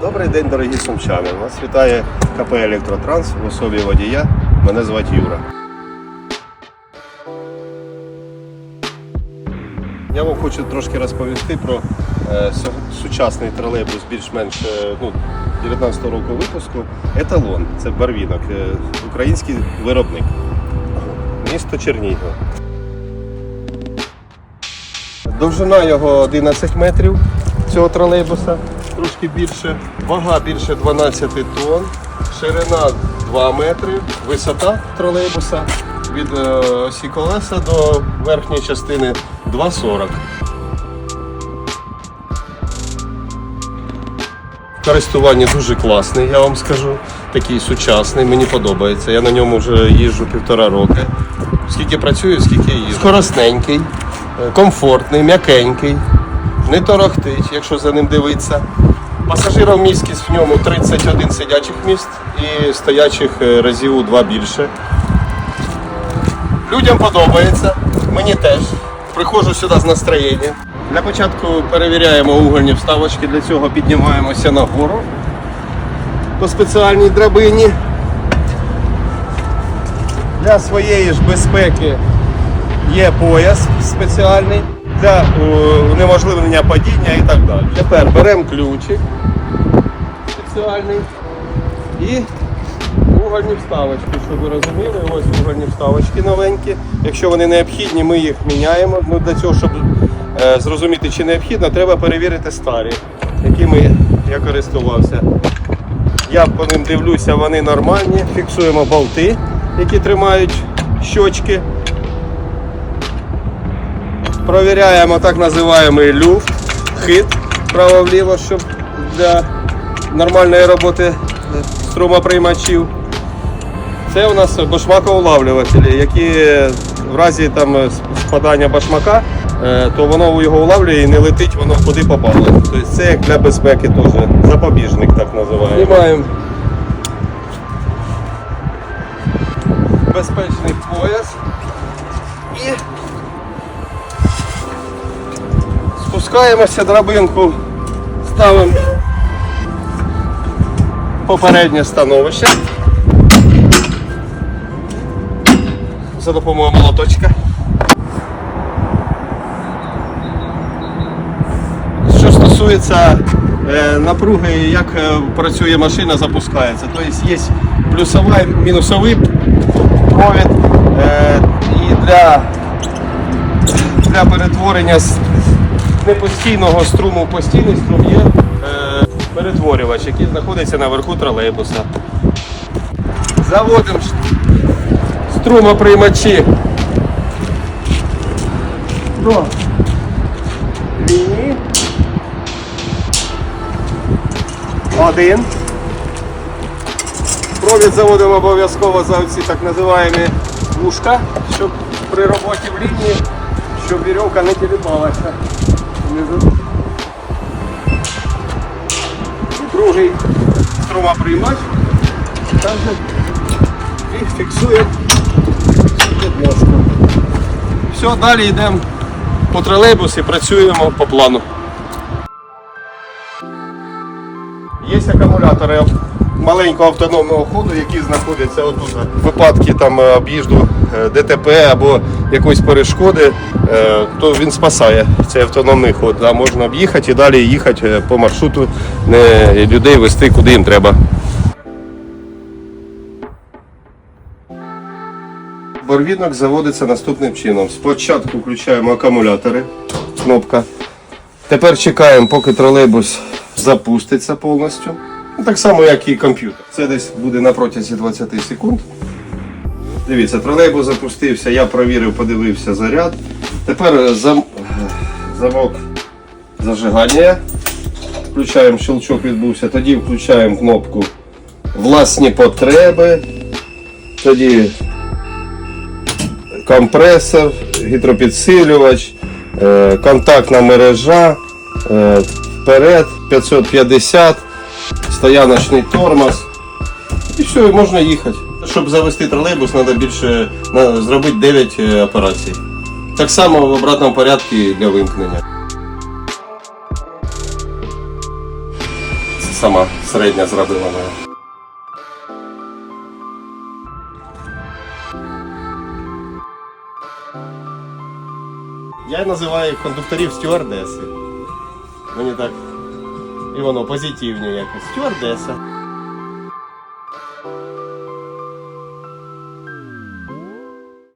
Добрий день, дорогі сумчани. Вас вітає КП Електротранс в особі водія. Мене звати Юра. Я вам хочу трошки розповісти про е, сучасний тролейбус більш-менш е, ну, 19 року випуску. Еталон. Це барвінок, е, український виробник. Місто Чернігів. Довжина його 11 метрів цього тролейбуса, трошки більше. Вага більше 12 тонн, ширина 2 метри, висота тролейбуса від е, осі колеса до верхньої частини 2,40. Користування дуже класний, я вам скажу. Такий сучасний, мені подобається. Я на ньому вже їжджу півтора роки. Скільки працюю, скільки їжджу. Скоростненький, е, комфортний, м'якенький, не торохтить, якщо за ним дивитися. Пасажирів міськість в ньому 31 сидячих місць і стоячих е, разів у два більше. Людям подобається, мені теж. Приходжу сюди з настроєнням. Для початку перевіряємо угольні вставочки, для цього піднімаємося нагору по спеціальній драбині. Для своєї ж безпеки є пояс спеціальний для е, унеможливлення падіння і так далі. Тепер беремо ключик спеціальний і угольні вставочки, щоб ви розуміли, ось угольні вставочки новенькі. Якщо вони необхідні, ми їх міняємо. Ну, для цього, щоб е, зрозуміти, чи необхідно, треба перевірити старі, якими я користувався. Я по ним дивлюся, вони нормальні. Фіксуємо болти, які тримають щочки. Провіряємо так називаємо люфт, хит право-вліво, щоб для нормальної роботи е, струмоприймачів. Це у нас башмакоулавлювателі, які в разі там спадання башмака, е, то воно його улавлює і не летить, воно куди попало. Тобто це як для безпеки теж. Запобіжник так називаємо. Знімаємо безпечний пояс і спускаємося драбинку, ставимо попереднє становище. За допомогою молоточка. Що стосується е, напруги, як е, працює машина, запускається. Тобто є плюсовий, мінусовий провід е, і для, для перетворення з непостійного струму в постійний струм є е, перетворювач, який знаходиться наверху тролейбуса. Заводимо струмоприймачі до лінії. Один. Провід заводимо обов'язково за ці так називаємо вушка, щоб при роботі в лінії, щоб вірьовка не тіліпалася. І Другий струмоприймач. Також і фіксуємо підложку. Все, далі йдемо по тролейбусі, працюємо по плану. Є акумулятори маленького автономного ходу, які знаходяться отут. В випадки там е, об'їзду е, ДТП або якоїсь перешкоди, е, то він спасає цей автономний ход. Да, можна об'їхати і далі їхати е, по маршруту, не людей вести куди їм треба. Барвінок заводиться наступним чином. Спочатку включаємо акумулятори, кнопка. Тепер чекаємо, поки тролейбус запуститься повністю. Ну, Так само, як і комп'ютер. Це десь буде на протязі 20 секунд. Дивіться, тролейбус запустився, я провірив, подивився заряд. Тепер зам... замок зажигання. Включаємо щелчок відбувся, тоді включаємо кнопку власні потреби. Тоді компресор, гідропідсилювач, е, контактна мережа, е, вперед 550, стояночний тормоз. І все, і можна їхати. Щоб завести тролейбус, треба більше зробити 9 е, операцій. Так само в обратному порядку для вимкнення. Це сама середня зробила моя. Я називаю кондукторів стюардеси. Мені так. І воно позитивні якось. Стюардеса.